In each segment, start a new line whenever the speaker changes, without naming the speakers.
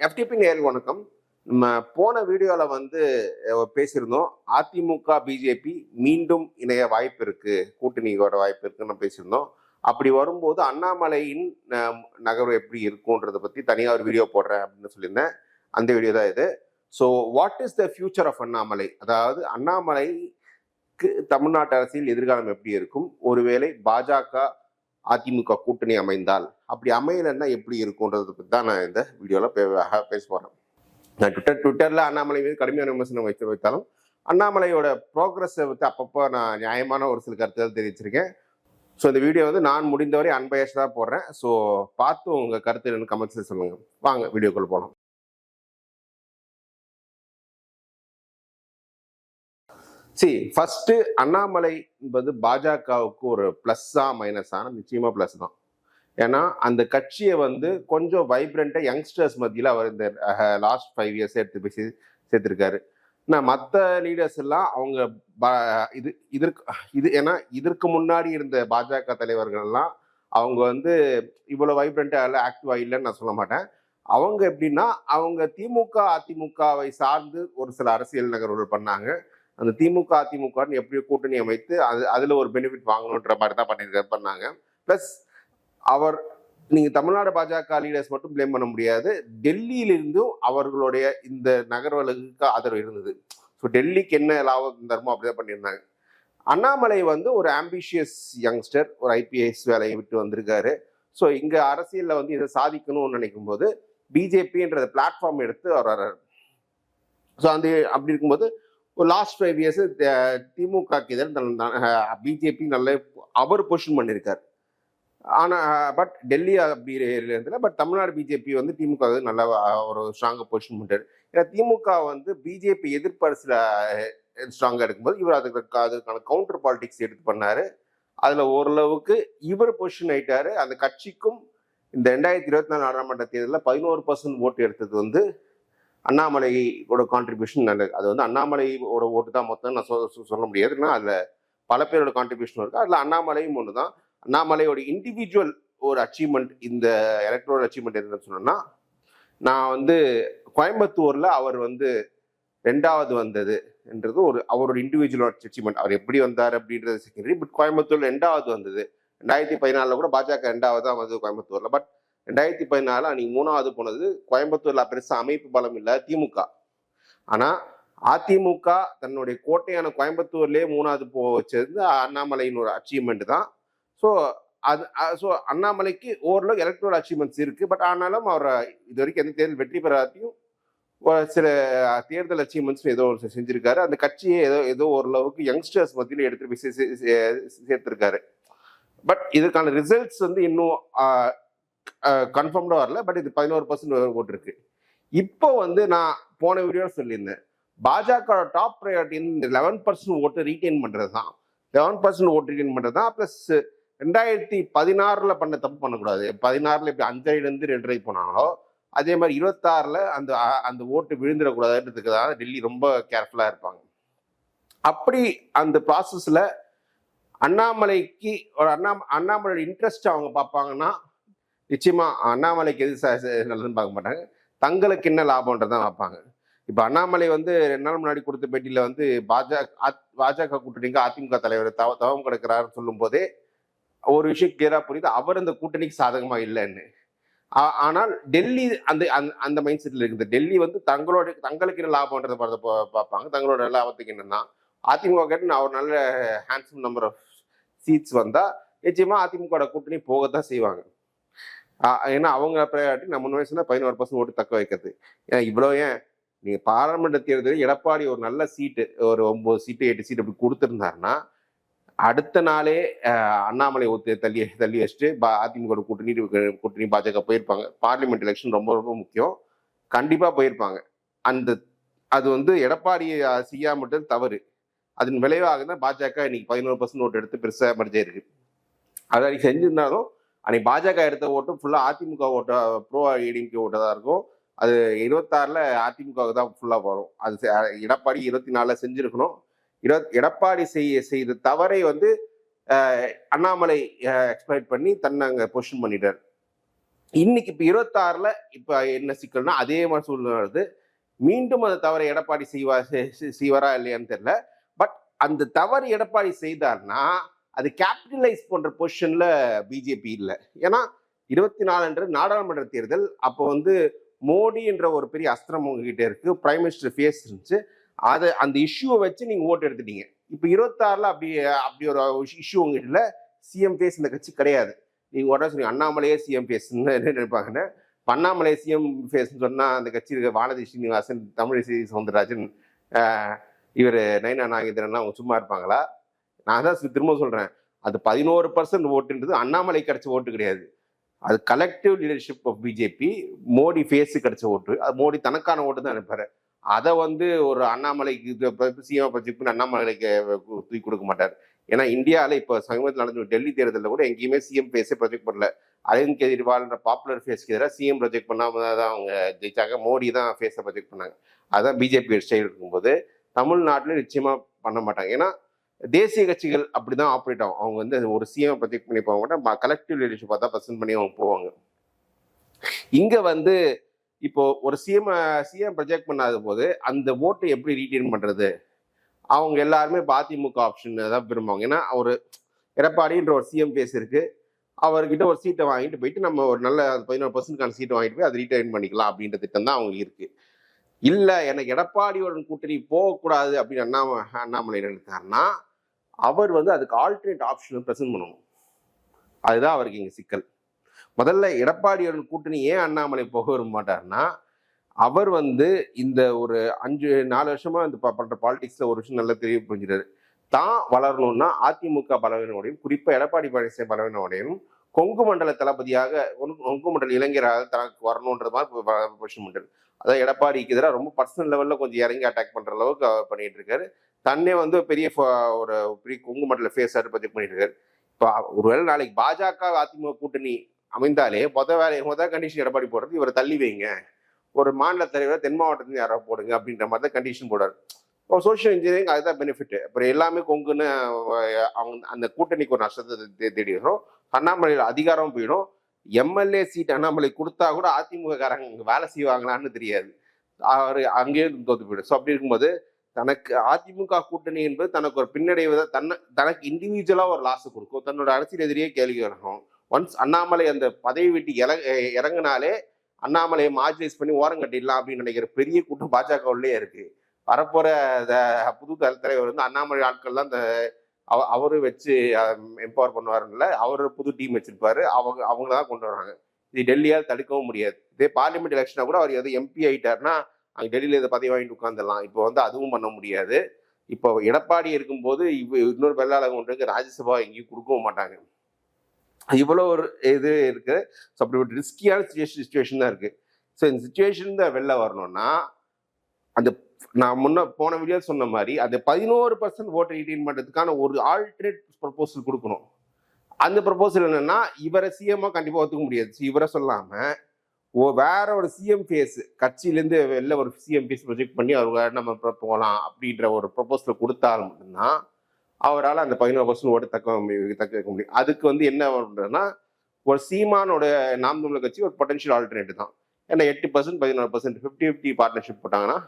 FTP நேரில் வணக்கம். நம்ம போன வீடியோவில் வந்து பேசியிருந்தோம். அதிமுக பிஜேபி மீண்டும் இணைய வாய்ப்பு இருக்குது கூட்டணியோட வாய்ப்பு இருக்குன்னு நம்ம பேசியிருந்தோம். அப்படி வரும்போது அண்ணாமலையின் அஹ், நகர்வு எப்படி இருக்கும்ன்றதை பற்றி தனியாக ஒரு வீடியோ போடுறேன் அப்படின்னு சொல்லியிருந்தேன். அந்த வீடியோ தான் இது. So what is the future of Annamalai? அதாவது அண்ணாமலைக்கு தமிழ்நாட்டு அரசியல் எதிர்காலம் எப்படி இருக்கும்? ஒருவேளை பாஜக அதிமுக கூட்டணி அமைந்தால் அப்படி அமையலைன்னா எப்படி இருக்குன்றது பற்றி தான் நான் இந்த வீடியோவில் பே பேச போகிறேன் நான் ட்விட்டர் ட்விட்டரில் அண்ணாமலை மீது கடுமையான விமர்சனம் வைத்து வைத்தாலும் அண்ணாமலையோட ப்ரோக்ரஸை வந்து அப்பப்போ நான் நியாயமான ஒரு சில கருத்துகள் தெரிவிச்சிருக்கேன். ஸோ இந்த வீடியோ வந்து நான் முடிந்தவரை அன்பயஸ்டாக போடுறேன். ஸோ பார்த்து உங்கள் கருத்து என்னென்னு கமெண்ட்ஸில் சொல்லுங்கள் வாங்க வீடியோக்குள்ள போகலாம் சி ஃபஸ்ட்டு அண்ணாமலை என்பது பாஜகவுக்கு ஒரு ப்ளஸ்ஸா மைனஸான நிச்சயமாக ப்ளஸ் தான். ஏன்னா அந்த கட்சியை வந்து கொஞ்சம் வைப்ரண்ட்டாக யங்ஸ்டர்ஸ் மத்தியில் அவர் இந்த லாஸ்ட் ஃபைவ் இயர்ஸ் எடுத்து போய் சேர்த்துருக்காரு. நான் மற்ற லீடர்ஸ் எல்லாம் அவங்க ப இது இதற்கு இது ஏன்னா இதற்கு முன்னாடி இருந்த பாஜக தலைவர்கள் எல்லாம் அவங்க வந்து இவ்வளோ வைப்ரண்ட்டாக இல்லை ஆக்டிவாக இல்லைன்னு நான் சொல்ல மாட்டேன். அவங்க எப்படின்னா அவங்க திமுக அதிமுகவை சார்ந்து ஒரு சில அரசியல் நகர்வுகள் பண்ணாங்க. அந்த திமுக அதிமுகன்னு எப்படியோ கூட்டணி அமைத்து அது அதில் ஒரு பெனிஃபிட் வாங்கணுன்ற மாதிரி தான் பண்ணியிருக்க பண்ணாங்க. ப்ளஸ் அவர் நீங்க தமிழ்நாடு பாஜக லீடர்ஸ் மட்டும் பிளேம் பண்ண முடியாது. டெல்லியிலிருந்தும் அவர்களுடைய இந்த நகர்வலுக்கு ஆதரவு இருந்தது. ஸோ டெல்லிக்கு என்ன லாபம் தருமோ அப்படிதான் பண்ணியிருந்தாங்க. அண்ணாமலை வந்து ஒரு ஆம்பிஷியஸ் யங்ஸ்டர் ஒரு ஐபிஎஸ் வேலையை விட்டு வந்திருக்காரு. ஸோ இங்க அரசியல்ல வந்து இதை சாதிக்கணும்னு நினைக்கும் போது பிஜேபின்றத பிளாட்ஃபார்ம் எடுத்து அவர் வர்றாரு. ஸோ அந்த அப்படி இருக்கும்போது ஒரு லாஸ்ட் ஃபைவ் இயர்ஸ் திமுக எதிராக பிஜேபி நல்ல அவர் பொசிஷன் பண்ணியிருக்காரு. ஆனால் பட் டெல்லி அப்படி பட் தமிழ்நாடு பிஜேபி வந்து திமுக வந்து நல்ல ஒரு ஸ்ட்ராங்காக பொசிஷன் பண்ணிட்டாரு. ஏன்னா திமுக வந்து பிஜேபி எதிர்ப்பரசில் ஸ்ட்ராங்காக இருக்கும்போது இவர் அதுக்கு அதுக்கான கவுண்டர் பாலிடிக்ஸ் எடுத்து பண்ணார். அதில் ஓரளவுக்கு இவர் பொசிஷன் ஆயிட்டாரு. அந்த கட்சிக்கும் இந்த ரெண்டாயிரத்தி இருபத்தி நாலு நாடாளுமன்ற தேர்தலில் பதினோரு பர்சன்ட் ஓட்டு எடுத்தது வந்து அண்ணாமலையோட கான்ட்ரிபியூஷன் நல்லது. அது வந்து அண்ணாமலையோட ஓட்டு தான் மொத்தம் நான் சொ- சொல்ல முடியாது. ஏன்னா அதில் பல பேரோட கான்ட்ரிபியூஷன் இருக்குது அதில் அண்ணாமலையும் ஒன்று தான் அண்ணாமலையோட இண்டிவிஜுவல் ஒரு அச்சீவ்மெண்ட் இந்த எலக்ட்ரோல் அச்சீவ்மெண்ட் என்னன்னு சொன்னோம்னா நான் வந்து கோயம்புத்தூரில் அவர் வந்து ரெண்டாவது வந்தது என்றது ஒரு அவரோட இண்டிவிஜுவல் அச்சீவ்மெண்ட் அவர் எப்படி வந்தார் அப்படின்றது செகண்டரி பட் கோயம்புத்தூர்ல ரெண்டாவது வந்தது. ரெண்டாயிரத்தி பதினாலில் கூட பாஜக ரெண்டாவது தான் வந்தது கோயம்புத்தூரில். பட் ரெண்டாயிரத்தி பதினாலு அன்றைக்கி மூணாவது போனது கோயம்புத்தூரில் பெருசாக அமைப்பு பலம் இல்லை திமுக. ஆனால் அதிமுக தன்னுடைய கோட்டையான கோயம்புத்தூர்லேயே மூணாவது போ வச்சது அண்ணாமலையின் ஒரு அச்சீவ்மெண்ட் தான் ஸோ அது ஸோ அண்ணாமலைக்கு ஓரளவு எலக்ட்ரல் அச்சீவ்மெண்ட்ஸ் இருக்குது பட் ஆனாலும் அவர் இது வரைக்கும் எந்த தேர்தல் வெற்றி பெறாதையும் சில தேர்தல் அச்சீவ்மெண்ட்ஸ் ஏதோ ஒரு செஞ்சிருக்காரு. அந்த கட்சியை ஏதோ ஏதோ ஓரளவுக்கு யங்ஸ்டர்ஸ் மத்தியில் எடுத்து போய் சே- பட் இதுக்கான ரிசல்ட்ஸ் வந்து இன்னும் கன்ஃபார்ம்டாக வரல. பட் இது பதினோரு பர்சன்ட் ஓட்டுருக்கு இப்போ வந்து நான் போன வீடியோ சொல்லியிருந்தேன். பாஜக டாப் ப்ரையாரிட்டி இந்த லெவன் பர்சன்ட் ஓட்டு ரீட்டைன் பண்ணுறது தான் லெவன் பர்சன்ட் ஓட்டு ரீட்டைன் பண்ணுறது தான் ப்ளஸ் ரெண்டாயிரத்தி பதினாறில் பண்ண தப்பு பண்ணக்கூடாது. பதினாறில் இப்படி அஞ்சரைலேருந்து ரெண்டரை போனாங்களோ அதே மாதிரி இருபத்தாறில் அந்த அந்த ஓட்டு விழுந்துடக்கூடாதுன்றதுக்கு தான் டெல்லி ரொம்ப கேர்ஃபுல்லாக இருப்பாங்க. அப்படி அந்த ப்ராசஸில் அண்ணாமலைக்கு ஒரு அண்ணா அண்ணாமலையோட இன்ட்ரெஸ்ட் அவங்க பார்ப்பாங்கன்னா நிச்சயமாக அண்ணாமலைக்கு எது ச- நல்லதுன்னு பார்க்க மாட்டாங்க. தங்களுக்கு என்ன லாபம்ன்றதான் பார்ப்பாங்க. இப்போ அண்ணாமலை வந்து ரெண்டு நாள் முன்னாடி கொடுத்த பேட்டியில் வந்து பாஜக அத்- பாஜக கூட்டணிக்கு அதிமுக தலைவர் தவ தவம் கிடக்கிறாருன்னு சொல்லும் போதே ஒரு விஷயம் கிளியரா புரியுது. அவர் அந்த கூட்டணிக்கு சாதகமா இல்லைன்னு. ஆனால் டெல்லி அந்த அந்த- அந்த மைண்ட் செட்ல இருக்குது. டெல்லி வந்து தங்களோட தங்களுக்கு என்ன லாபம்ன்றதை பார்த்து பார்ப்பாங்க. தங்களோட லாபத்துக்கு என்னன்னா அதிமுக கேட்டு நான் நல்ல ஹேண்ட்ஸம் நம்பர் ஆஃப் சீட்ஸ் வந்தா நிச்சயமா அதிமுக கூட்டணி போகத்தான் செய்வாங்க. ஏன்னா அவங்க ப்ரையாரிட்டி நம்ம முன்ன வயசுல பதினோரு பர்சன்ட் ஓட்டு தக்க வைக்கிறது. ஏன்னா இவ்வளோ ஏன்? நீங்கள் பாராளுமன்ற தேர்தலில் எடப்பாடி ஒரு நல்ல சீட்டு ஒரு ஒம்பது சீட்டு எட்டு சீட்டு அப்படி கொடுத்துருந்தாருன்னா அடுத்த நாளே அண்ணாமலை ஒத்து தள்ளி தள்ளி வச்சுட்டு பா- அதிமுக கூட்டணி கூட்டணி பாஜக போயிருப்பாங்க. பார்லிமெண்ட் எலெக்ஷன் ரொம்ப ரொம்ப முக்கியம். கண்டிப்பாக போயிருப்பாங்க. அந்த அது வந்து எடப்பாடி செய்யா மட்டும் தவறு. அதன் விளைவாக தான் பாஜக இன்னைக்கு பதினோரு பர்சன்ட் ஓட்டு எடுத்து பெருசாக மர்ஜ் இருக்கு அது அன்னைக்கு செஞ்சிருந்தாலும் அன்னைக்கு பாஜக எடுத்த ஓட்டு ஃபுல்லாக அதிமுக ஓட்டா ப்ரோ ஏடிஎம்கே ஓட்டதாக தான் இருக்கும். அது இருபத்தாறில் அதிமுக தான் ஃபுல்லாக வரும். அது எடப்பாடி இருபத்தி நாலில் செஞ்சுருக்கணும். எடப்பாடி செய்ய செய்த தவறை வந்து அண்ணாமலை எக்ஸ்பிளைன் பண்ணி தன்னை அங்கே பொசிஷன் பண்ணிட்டார். இன்னைக்கு இப்போ இருபத்தாறில் இப்போ என்ன சிக்கல்னா அதே மாதிரி சூழ்நிலை வருது. மீண்டும் அந்த தவறை எடப்பாடி செய்வா செ- செய்வாரா இல்லையான்னு தெரியல. பட் அந்த தவறு எடப்பாடி செய்தார்னா அது கேபிட்டலைஸ் பண்ணுற பொசிஷனில் பிஜேபி இல்லை. ஏன்னா இருபத்தி நாலுன்ற நாடாளுமன்ற தேர்தல் அப்போ வந்து மோடி என்ற ஒரு பெரிய அஸ்திரம் உங்ககிட்ட இருக்கு. பிரைம் மினிஸ்டர் ஃபேஸ் இருந்துச்சு. அதை அந்த இஷ்யூவை வச்சு நீங்கள் ஓட்டு எடுத்துட்டீங்க. இப்போ இருபத்தாறில் அப்படி அப்படி ஒரு இஷ்யூ உங்ககிட்ட இல்லை சிஎம் ஃபேஸ் இந்த கட்சி கிடையாது. நீங்கள் உடனே சொல்லி அண்ணாமலையே சிஎம் ஃபேஸ்ன்னு நினைப்பாங்கன்னு நினைப்பாங்கன்னா அண்ணாமலை சிஎம் ஃபேஸ்ன்னு சொன்னால் அந்த கட்சி இருக்க வானதி ஸ்ரீனிவாசன் தமிழிசை சவுந்தரராஜன் இவர் நைனா நாகேந்திரன்லாம் அவங்க சும்மா இருப்பாங்களா? நான் தான் திரும்ப சொல்கிறேன் அது பதினோரு பர்சன்ட் ஓட்டுன்றது அண்ணாமலை கிடைச்ச ஓட்டு கிடையாது. அது collective leadership of BJP Modi face கிடைச்ச ஓட்டு. அது மோடி தனக்கான ஓட்டு தான் அனுப்பாரு அதை வந்து ஒரு அண்ணாமலைக்கு சிஎம் ப்ரொஜெக்ட் அண்ணாமலைக்கு தூக்கி கொடுக்க மாட்டார். ஏன்னா இந்தியாவில் இப்போ சமீபத்தில் நடந்த டெல்லி தேர்தலில் கூட எங்கேயுமே சிஎம் ஃபேஸே ப்ரொஜெக்ட் பண்ணல. அரவிந்த் கெஜ்ரிவால்ன்ற பாப்புலர் ஃபேஸ்க்கு எதிராக சிஎம் ப்ரொஜெக்ட் பண்ணாமல் தான் அவங்க ஜெயிச்சாங்க. மோடி தான் ஃபேஸை ப்ரொஜெக்ட் பண்ணாங்க. அதுதான் பிஜேபி ஸ்டைல் இருக்கும்போது தமிழ்நாட்டில் நிச்சயமாக பண்ண மாட்டாங்க. ஏன்னா தேசிய கட்சிகள் அப்படி தான் ஆப்ரேட் ஆகும். அவங்க வந்து ஒரு சிஎம் ப்ரொஜெக்ட் பண்ணி போக மாட்டாங்க கலெக்டிவ் லீடர்ஷிப்பாக தான் பர்சன்ட் பண்ணி அவங்க போவாங்க. இங்கே வந்து இப்போ ஒரு சிஎம் சிஎம் ப்ரொஜெக்ட் பண்ணாத போது அந்த ஓட்டை எப்படி ரீட்டைன் பண்றது? அவங்க எல்லாருமே இப்ப அதிமுக ஆப்ஷன் தான் விரும்புவாங்க. ஏன்னா ஒரு எடப்பாடின்ற ஒரு சிஎம் பேஸ் இருக்கு. அவர்கிட்ட ஒரு சீட்டை வாங்கிட்டு போயிட்டு நம்ம ஒரு நல்ல பதினோரு பர்சன்ட்கான சீட்டை வாங்கிட்டு போய் அதை ரீட்டைன் பண்ணிக்கலாம் அப்படின்ற திட்டம் தான் அவங்களுக்கு இருக்கு. இல்லை எனக்கு எடப்பாடியோட கூட்டணி போகக்கூடாது அப்படின்னு அண்ணாம அண்ணாமலை நினைத்தாருன்னா அவர் வந்து அதுக்கு ஆல்டர்னேட் ஆப்ஷன் ப்ரெசென்ட் பண்ணணும். அதுதான் அவருக்கு இங்கே சிக்கல். முதல்ல எடப்பாடியோட கூட்டணி ஏன் அண்ணாமலை போக விரும்ப மாட்டாருன்னா அவர் வந்து இந்த ஒரு அஞ்சு நாலு வருஷமா இந்த ப- பண்ற பாலிடிக்ஸ்ல ஒரு விஷயம் நல்லா தெரிய புரிஞ்சுட்டாரு தான் வளரணும்னா அதிமுக பலவீனோடையும் குறிப்பா எடப்பாடி பழனிசாமி பலவீனோடையும் கொங்கு மண்டல தளபதியாக கொங்கு கொங்கு மண்டல இளைஞராக தனக்கு வரணுன்ற மாதிரி பொசிஷன் பண்றாரு. அதாவது எடப்பாடிக்கு எதிராக ரொம்ப பர்சனல் லெவலில் கொஞ்சம் இறங்கி அட்டாக் பண்ணுற அளவுக்கு அவர் பண்ணிட்டு இருக்காரு. தன்னே வந்து பெரிய ஃப- ஒரு பெரிய கொங்கு மண்டல ஃபேஸ் பதிவு பண்ணிட்டு இருக்காரு. இப்போ ஒருவேளை நாளைக்கு பாஜக அதிமுக கூட்டணி அமைந்தாலே முத வேலை மொதல் கண்டிஷன் எடப்பாடி போடுறது இவரை தள்ளி வைங்க. ஒரு மாநில தலைவர் தென் மாவட்டத்துல யாரோ போடுங்க அப்படின்ற மாதிரி தான் கண்டிஷன் போடுறாரு. இப்போ சோஷியல் இன்ஜினியரிங் அதுதான் பெனிஃபிட் அப்புறம் எல்லாமே கொங்குன்னு அவங்க அந்த கூட்டணிக்கு ஒரு நஷ்டத்தை தே- தேடி வரும் அண்ணாமலையில் அதிகாரம் போயிடும். எம்எல்ஏ சீட் அண்ணாமலை கொடுத்தா கூட அதிமுக காரங்க வேலை செய்வாங்களான்னு தெரியாது. அவர் அங்கேயே தோத்து போயிடும். ஸோ அப்படி இருக்கும்போது தனக்கு அதிமுக கூட்டணி என்பது தனக்கு ஒரு பின்னடைவு தான் தன்னை தனக்கு இண்டிவிஜுவலாக ஒரு லாஸ் கொடுக்கும். தன்னோட அரசியல் எதிரியே கேள்வி வரணும் ஒன்ஸ் அண்ணாமலை அந்த பதவி விட்டு இறங்க இறங்கினாலே அண்ணாமலையை மார்ஜினைஸ் பண்ணி ஓரம் கட்டிடலாம் அப்படின்னு நினைக்கிற பெரிய கூட்டம் பாஜக உள்ளே இருக்கு. வரப்போற புது தலைவர் வந்து அண்ணாமலை ஆட்கள்லாம் இந்த அவ- அவரு வச்சு எம்பவர் பண்ணுவாருல்ல அவர் புது டீம் வச்சிருப்பாரு. அவங்க அவங்கள தான் கொண்டு வராங்க. இது டெல்லியால் தடுக்கவும் முடியாது. இதே பார்லிமெண்ட் எலெக்ஷனா கூட அவர் எது எம்பி ஆயிட்டாருன்னா அங்கே டெல்லியில் இதை பதவி வாங்கிட்டு உட்காந்துடலாம் இப்போ வந்து அதுவும் பண்ண முடியாது. இப்போ எடப்பாடி இருக்கும்போது இவ இன்னொரு வெள்ளாளர் ஒன்றுக்கு ராஜ்யசபா எங்கேயும் கொடுக்கவும் மாட்டாங்க. இவ்வளோ ஒரு இது இருக்குது ஸோ அப்படி ஒரு ரிஸ்கியான சுச்சுவேஷன் தான் இருக்குது ஸோ இந்த சுச்சுவேஷன் தான் வெளில வரணும்னா அந்த நான் முன்ன போன வீடியோ சொன்ன மாதிரி அந்த பதினோரு பர்சன்ட் ஓட்டை ரீடைன் பண்ணுறதுக்கான ஒரு ஆல்டர்னேட் ப்ரப்போசல் கொடுக்கணும். அந்த ப்ரொபோசல் என்னென்னா இவரை சிஎம்மா கண்டிப்பாக ஒத்துக்க முடியாது. இவரை சொல்லாமல் ஓ வேற ஒரு சிஎம் ஃபேஸ் கட்சியிலேருந்து வெளில ஒரு சிஎம் ஃபேஸ் ப்ரொஜெக்ட் பண்ணி அவர் நம்ம போகலாம் அப்படின்ற ஒரு ப்ரப்போசல் கொடுத்தாலும் மட்டும்தான் அவரால் அந்த பதினோரு பர்சன்ட் ஓட்டு தக்க தக்க வைக்க முடியும். அதுக்கு வந்து என்ன பண்ணுறதுன்னா ஒரு சீமானோட நாம் தமிழர் கட்சி ஒரு பொட்டன்ஷியல் ஆல்டர்னேட் தான். ஏன்னா எட்டு பர்சன்ட் பதினோரு பர்சன்ட் ஃபிஃப்டி ஃபிஃப்டி பார்ட்னர்ஷிப் போட்டாங்கன்னா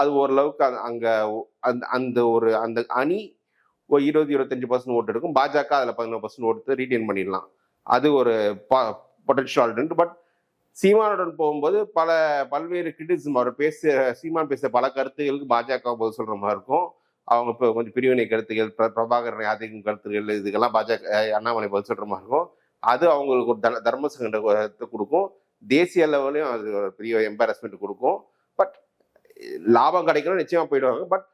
அது ஓரளவுக்கு அங்கே அங்கே அந்த அந்த ஒரு அந்த அணி ஒரு இருபது இருபத்தஞ்சு பர்சன்ட் ஓட்டு இருக்கும் பாஜக அதில் பதினோரு பர்சன்ட் ஓட்டு ரீட்டைன் பண்ணிடலாம். அது ஒரு பொட்டன்ஷியல் ஆல்டர்னேட் பட் சீமானுடன் போகும்போது பல பல்வேறு கிரிட்டிசிசம் அவர் பேச சீமான் பேசுகிற பல கருத்துகளுக்கு பாஜக போது சொல்கிற மாதிரி இருக்கும். அவங்க இப்போ கொஞ்சம் பிரிவினை கருத்துகள் பிரபாகரனை பிரபாகரன் கருத்துகள் இதுக்கெல்லாம் பாஜக அண்ணாமலை பதில் சொல்கிற மாதிரி இருக்கும். அது அவங்களுக்கு ஒரு தன தர்ம சங்கடத்தை கொடுக்கும். தேசிய லெவலையும் அது ஒரு பெரிய எம்பாரஸ்மெண்ட் கொடுக்கும். பட் லாபம் கிடைக்கணும் நிச்சயமாக போயிடுவாங்க. பட்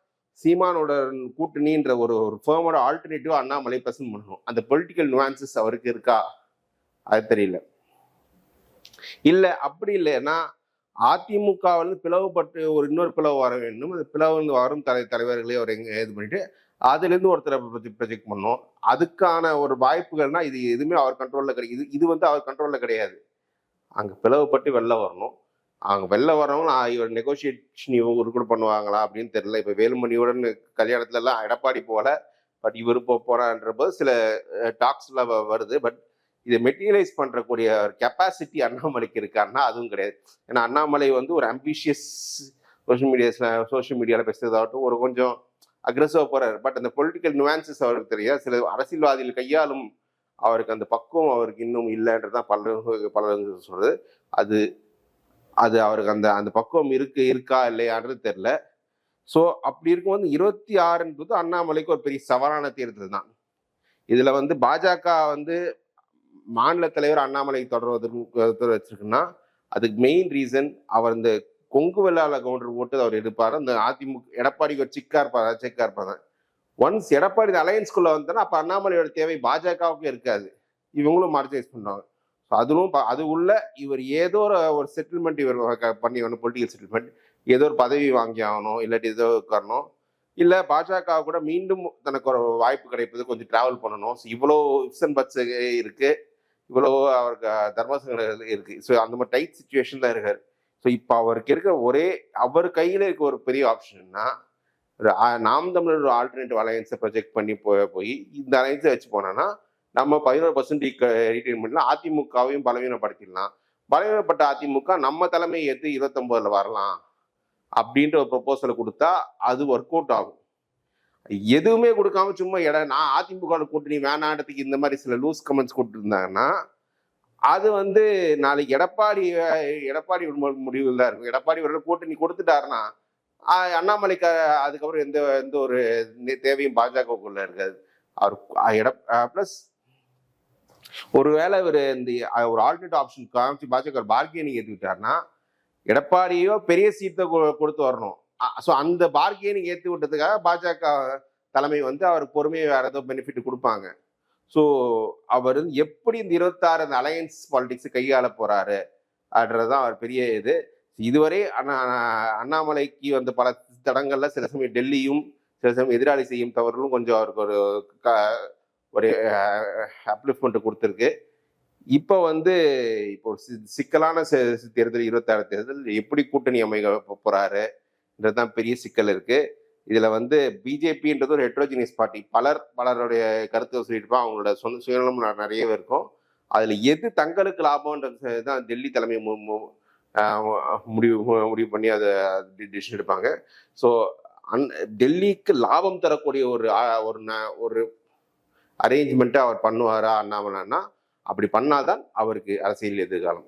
சீமானோட கூட்டணின்ற ஒரு ஒரு ஃபேமோட ஆல்டர்னேட்டிவ் அண்ணாமலை பிரசன்ட் பண்ணணும். அந்த பொலிட்டிக்கல் நுவான்சஸ் அவருக்கு இருக்கா? அது தெரியல. இல்லை அப்படி இல்லைன்னா அதிமுகவில் பிளவுபட்டு ஒரு இன்னொரு பிளவு வர வேண்டும். அந்த பிளவு வந்து வரும் தலை தலைவர்களே அவர் எங்கே இது பண்ணிட்டு அதுலேருந்து ஒருத்தரை பற்றி ப்ரொஜெக்ட் பண்ணோம். அதுக்கான ஒரு வாய்ப்புகள்னா இது எதுவுமே அவர் கண்ட்ரோலில் கிடையாது இது இது வந்து அவர் கண்ட்ரோலில் கிடையாது. அங்கே பிளவுபட்டு வெளில வரணும். அவங்க வெளில வரவங்க இவர் நெகோசியேஷன் இவங்க கூட பண்ணுவாங்களா? அப்படின்னு தெரியல. இப்போ வேலுமணியுடன் கல்யாணத்துலலாம் எடப்பாடி போகல. பட் இவர் போகிறான்றபோது சில டாக்ஸ் வ- வருது. பட் இதை மெட்டீரியலைஸ் பண்ணுறக்கூடிய ஒரு கெப்பாசிட்டி அண்ணாமலைக்கு இருக்காருன்னா அதுவும் கிடையாது. ஏன்னா அண்ணாமலை வந்து ஒரு அம்பிஷியஸ் சோஷியல் மீடியாஸில் சோஷியல் மீடியாவில் பேசுறதாகட்டும் ஒரு கொஞ்சம் அக்ரெசிவாக போகிறார் பட் அந்த பொலிட்டிக்கல் நுவான்சஸ் அவருக்கு தெரியாது. சில அரசியல்வாதிகள் கையாலும் அவருக்கு அந்த பக்குவம் அவருக்கு இன்னும் இல்லைன்றதான் பலரும் பலர் சொல்கிறது அது அது அவருக்கு அந்த அந்த பக்குவம் இருக்கு இருக்கா இல்லையான்றது தெரில ஸோ அப்படி இருக்கும்போது இருபத்தி ஆறுன்றது அண்ணாமலைக்கு ஒரு பெரிய சவாலான தேர்தல் தான். இதில் வந்து பாஜக வந்து மாநில தலைவர் அண்ணாமலை தொடர்வதற்கு வச்சிருக்குன்னா அதுக்கு மெயின் ரீசன் அவர் இந்த கொங்கு வெள்ளாள கவுண்டர் ஓட்டு அவர் எடுப்பார். அந்த அதிமுக எடப்பாடிக்கு ஒரு சிக்கா இருப்பார் சிக்கா இருப்பார். ஒன்ஸ் எடப்பாடி அலையன்ஸ்குள்ளே வந்தோன்னா அப்போ அண்ணாமலையோட தேவை பாஜகவுக்கு இருக்காது. இவங்களும் மார்ஜைஸ் பண்ணுவாங்க ஸோ அதுவும் ப- அது உள்ள இவர் ஏதோ ஒரு ஒரு செட்டில்மெண்ட் இவர் க- பண்ணி வேணும் பொலிட்டிக்கல் செட்டில்மெண்ட் ஏதோ ஒரு பதவி வாங்கி ஆகணும் இல்லாட்டி ஏதோ உட்காரணும். இல்லை பாஜக கூட மீண்டும் தனக்கு ஒரு வாய்ப்பு கிடைப்பது கொஞ்சம் ட்ராவல் பண்ணணும். ஸோ இவ்வளோ இப்ஸ் அண்ட் பட்ஸ் இவ்வளோ அவருக்கு தர்மசங்கடம் இருக்குது ஸோ அந்த மாதிரி டைட் சுச்சுவேஷன் தான் இருக்கார். ஸோ இப்போ அவருக்கு இருக்கிற ஒரே அவர் கையில் இருக்க ஒரு பெரிய ஆப்ஷன்னா ஒரு நாம் தமிழர் ஒரு ஆல்டர்னேட்டிவ் அலையன்ஸை ப்ரொஜெக்ட் பண்ணி போய் போய் இந்த அலையன்ஸை வச்சு போனோன்னா நம்ம பதினோரு பர்சன்ட் ரீட்டைன் பண்ணலாம் அதிமுகவையும் பலவீனப்படுத்திடலாம். பலவீனப்பட்ட அதிமுக நம்ம தலைமை ஏற்று இருபத்தொம்போதில் வரலாம். அப்படின்ற ஒரு ப்ரொபோசலை கொடுத்தா அது ஒர்க் அவுட் ஆகும். எதுவுமே கொடுக்காம சும்மா இட நான் அதிமுக வோட கூட்டணி வேணான்றதுக்கு இந்த மாதிரி சில லூஸ் கமெண்ட்ஸ் கொடுத்துருந்தாங்கன்னா அது வந்து நாளைக்கு எடப்பாடி எடப்பாடி முடிவில் தான் இருக்கும். எடப்பாடி ஒரு கூட்டணி கொடுத்துட்டாருன்னா அண்ணாமலைக்கு அதுக்கப்புறம் எந்த எந்த ஒரு தேவையும் பாஜகவுக்குள்ள இருக்காது. அவர் எட ப்ளஸ் ஒருவேளை இவர் இந்த ஒரு ஆல்டர்னேட் ஆப்ஷன் காமிச்சு பாஜக பார்கெனிங் ஏற்றுக்கிட்டாருன்னா எடப்பாடியோ பெரிய சீட்டை கொ- கொடுத்து வரணும். ஸோ அந்த பார்கெனிங் ஏற்றி விட்டதுக்காக பாஜக தலைமை வந்து அவருக்கு பொறுமையை வேற ஏதோ பெனிஃபிட் கொடுப்பாங்க. ஸோ அவர் வந்து எப்படி இந்த இருபத்தாறு அந்த அலையன்ஸ் பாலிடிக்ஸ் கையாள போறாரு அப்படின்றதுதான் அவர் பெரிய இது. இதுவரை அண்ணா அண்ணாமலைக்கு வந்த பல தடங்கள்ல சில சமயம் டெல்லியும் சில சமயம் எதிராளி செய்யும் தவறுகளும் கொஞ்சம் அவருக்கு ஒரு க- ஒரு அப்லிஃப்மெண்ட் கொடுத்துருக்கு. இப்போ வந்து இப்போ சிக்கலான தேர்தல் இருபத்தாறு தேர்தல் எப்படி கூட்டணி அமைக்க போகிறாரு தான் பெரிய சிக்கல் இருக்கு. இதுல வந்து பிஜேபின்றது ஒரு ஹெட்ரோஜினியஸ் பார்ட்டி பலர் பலருடைய கருத்து சொல்லியிருப்பாங்க. அவங்களோட சொந்த சுயநலம் நிறையவே இருக்கும். அதுல எது தங்களுக்கு லாபம்ன்றது தான் டெல்லி தலைமை மு- முடிவு முடிவு பண்ணி அதை டிசிஷன் எடுப்பாங்க. ஸோ அந் டெல்லிக்கு லாபம் தரக்கூடிய ஒரு ஒரு ந- ஒரு அரேஞ்ச்மெண்ட்டை அவர் பண்ணுவாரா அண்ணாமலைன்னா அப்படி பண்ணாதான் அவருக்கு அரசியல் எதிர்காலம்.